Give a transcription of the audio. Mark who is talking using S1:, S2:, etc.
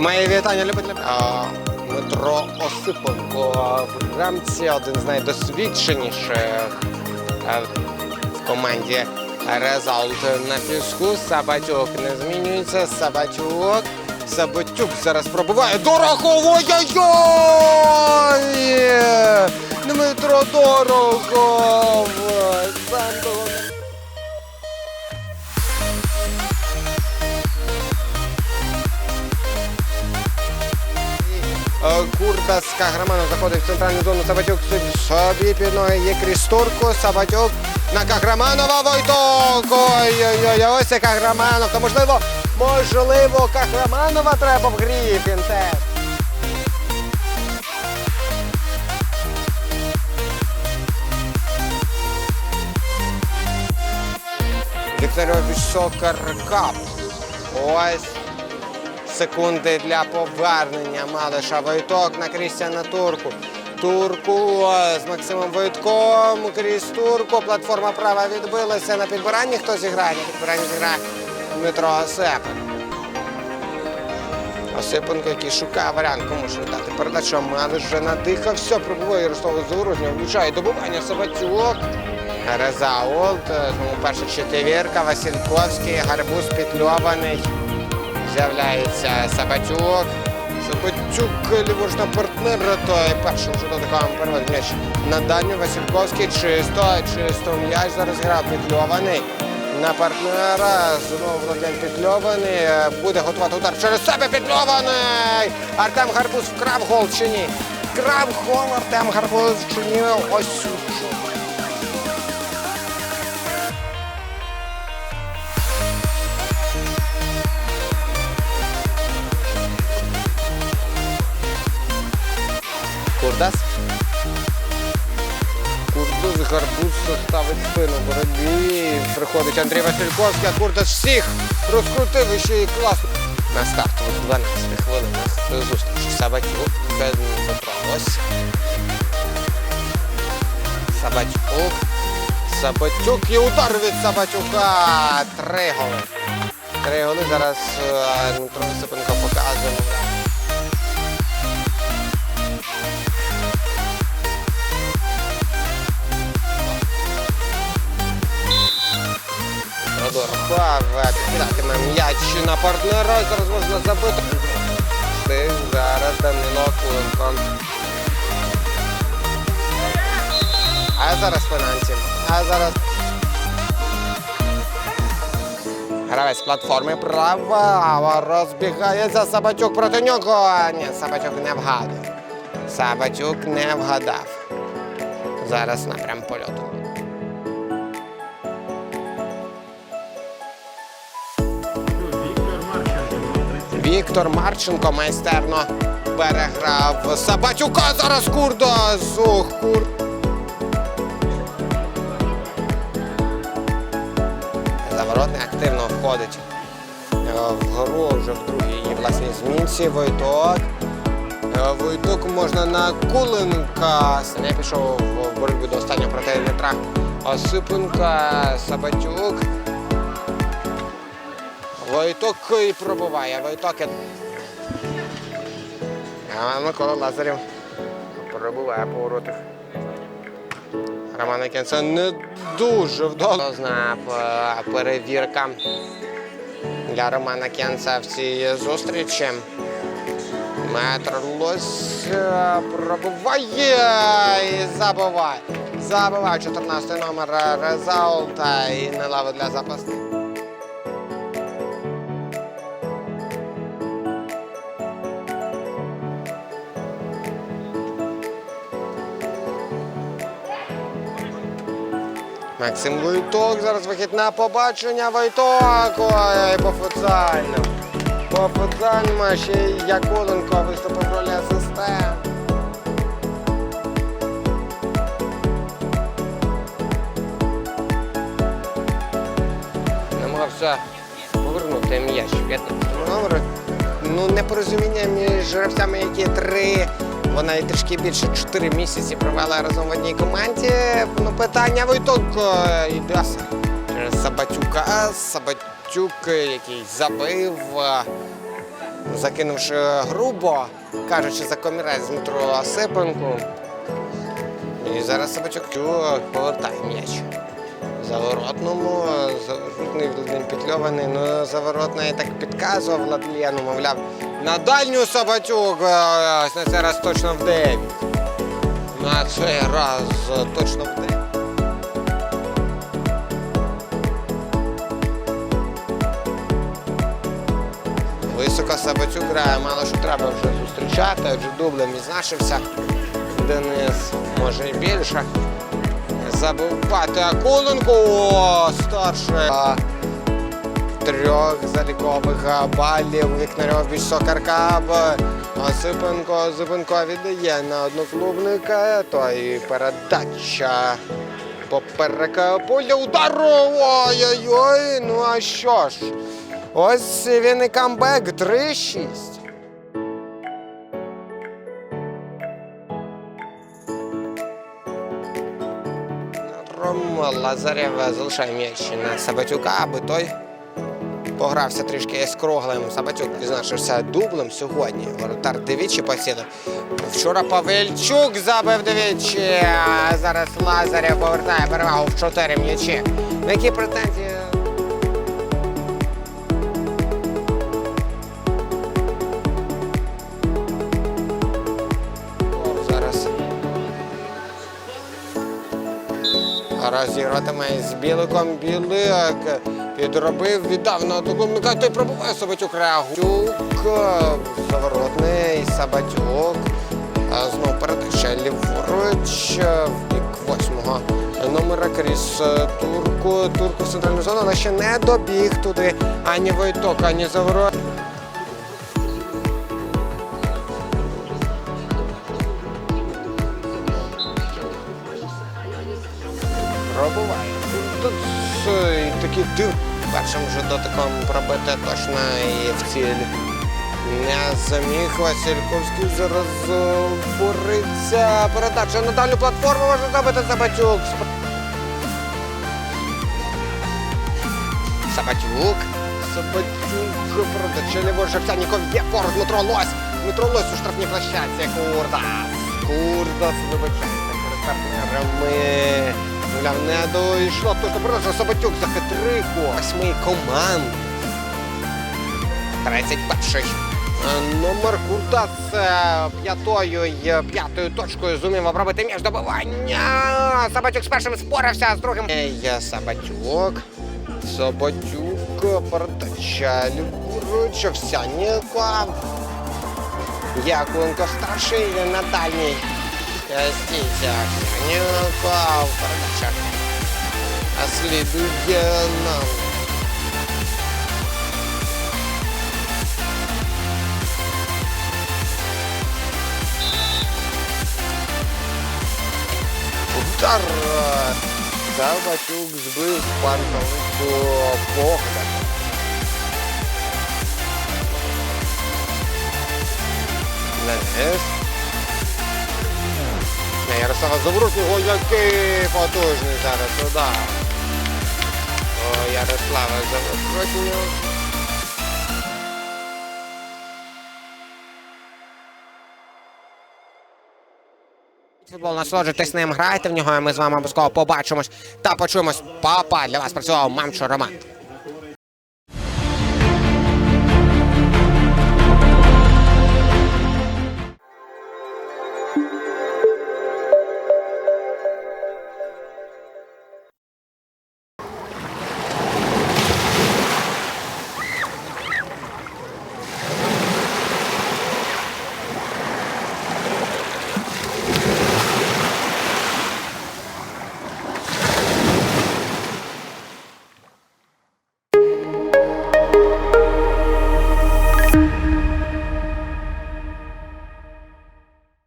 S1: Мої вітання любителям. А, Дмитро Осипенко в рамці один з найдосвідченіших е, в команді Резалт на піску. Сабатюк не змінюється. Сабатюк. Сабатюк зараз пробиває дорогу. Ой-ой-ой! Дмитро Дорогов. Сам Курда з Каграманом заходить в центральну зону. Сабатюк собі під ноги є крістурку. Сабатюк на Каграманова Войток. Ой-ой-ой, ось Каграманов. То можливо, можливо, Каграманова треба в грі. Він. Вікторович Сокар Кап. Ось секунди для повернення Малиша Войток на Крістіана Турку. Турку з Максимом Войтком. Крізь Турку. Платформа права відбилася на підбиранні. Хто зіграє? На підбиранні зіграє Дмитро Осепин. Осипенко, який шукає варіант, кому ж віддати передачу. Малиш вже надихався. Пробуває Ярослава Загорожнього. Влучає добування Сабатюк. Резаулт. Знову перша четвірка. Васильковський. Гарбуз підльований. З'являється Сабатюк. Сабатюк ліворучна партнера, то першим вже дотиком переводить м'яч на дальню. Васильковський чисто, чисто м'яч зараз грав підльований. На партнера знову Володян підльований. Буде готувати удар через себе підльований. Артем Гарбуз вкрав гол чи ні? Вкрав гол Артем Гарбуз чи ні? Ось Курдас. Курдус Гарбуз ставить спину в боротьбі. Приходить Андрій Васильковський, а Курдас всіх розкрутив і ще й класно. На стартових 12 хвилинах зустрічі Сабатюк. Петро Ось. Сабатюк. Сабатюк і удар від Сабатюка. Три голи. Три голи зараз е, Дмитро Сипенко показує. Продорфа підкидатиме м'яч на партнера. Зараз можна забити. Стиг зараз Данило Куленко. А зараз пенальті. А зараз. Гравець платформи права розбігається Сабатюк проти нього. Ні, Сабатюк не вгадав. Сабатюк не вгадав. Зараз напрям польоту. Віктор Марченко майстерно переграв Сабатюка. Зараз Курда. Зух, Кур. Заворотний активно входить е, в гру вже в другій власній змінці. Войток. Е, Войток можна на Куленка. Не пішов в боротьбу до останнього проти Дмитра Осипенка. Сабатюк. Войток пробуває. Войток. А Микола Лазарів пробуває по воротах. Романа Кенца не дуже вдало. Зна перевірка для Романа Кенца в цій зустрічі. Метр Лось е, пробуває і забиває. Забиває 14 номер Резалта і не лави для запасних. Максим Войток, зараз вихід на побачення. Войток. Ой, по футзальному. По футзальному а ще й Яколенко виступив в ролі асистента. Намагався повернути м'яч 15 номер. Ну, непорозуміння між гравцями, які три, вона і трішки більше 4 місяці провела разом в одній команді. Ну, питання Войток е, йде через Сабатюка. Сабатюк, який забив. е, закинувши грубо, кажучи за комірець Дмитро Осипенку. І зараз Сабачук повертає м'яч. Заворотному, заворотний Владлен підльований, ну заворотний так підказував Владлену, мовляв, на дальню Сабатюк, е, на цей раз точно в 9. На цей раз е, точно в 9. Високо Сабатюк грає, мало що треба вже зустрічати, адже дублем відзначився. Денис може і більше. Забивати Акуленко старший. Трьох залікових балів Вікнарьов біч Сокарка. б- Осипенко, Осипенко віддає на одноклубника. І передача. Поперек поля удару. Ой-ой-ой. Ну а що ж? Ось він і камбек 3-6. Ром Лазарєв залишає м'яч на Сабатюка, аби той погрався трішки з круглим. Сабатюк відзначився дублем сьогодні. Воротар двічі посідав. Вчора Павельчук забив двічі. А зараз Лазарєв повертає перевагу в чотири м'ячі. Які претензії? Зараз розігратиме з біликом білик. Підробив, віддав на одноклубника, той пробуває Сабатюк реагуюк. Заворотний Сабатюк. А Знову передача ліворуч в бік восьмого номера крізь е, турку. Турку в центральну зону, але ще не добіг туди ані Войток, ані Заворот. Пробуває. Тут е, такий див. Першим вже дотиком пробити точно і в ціль. Не заміг Васильковський зараз е, бореться. Передача на дальню платформу може забити Сабатюк. Сабатюк. Сабатюк. Передача ліворуч Овсяніков є поруч Дмитро Лось. Дмитро Лось у штрафній площадці. Курдас. Курдас вибачається перед партнерами. Мовляв, не дійшло. Точно передача Сабатюк за хитрику. Восьмий команд. 31-й. Е, Номер Куртас е, п'ятою п'ятою точкою зумів обробити між добивання. Сабатюк з першим спорився, з другим. Є Сабатюк. Сабатюк. Передача ліворуч. Овсяніков. Якунко старший на дальній. Стійця. Овсяніков. Передача. А слідує нам. Удар! Саватюк збив пантовику погляд. Денис. На Ярослава Забрусного, який потужний зараз удар. О, Ярослава Забрусного. Футбол насолоджуйтесь ним, грайте в нього, і ми з вами обов'язково побачимось та почуємось. Па-па! Для вас працював Мамчо Роман.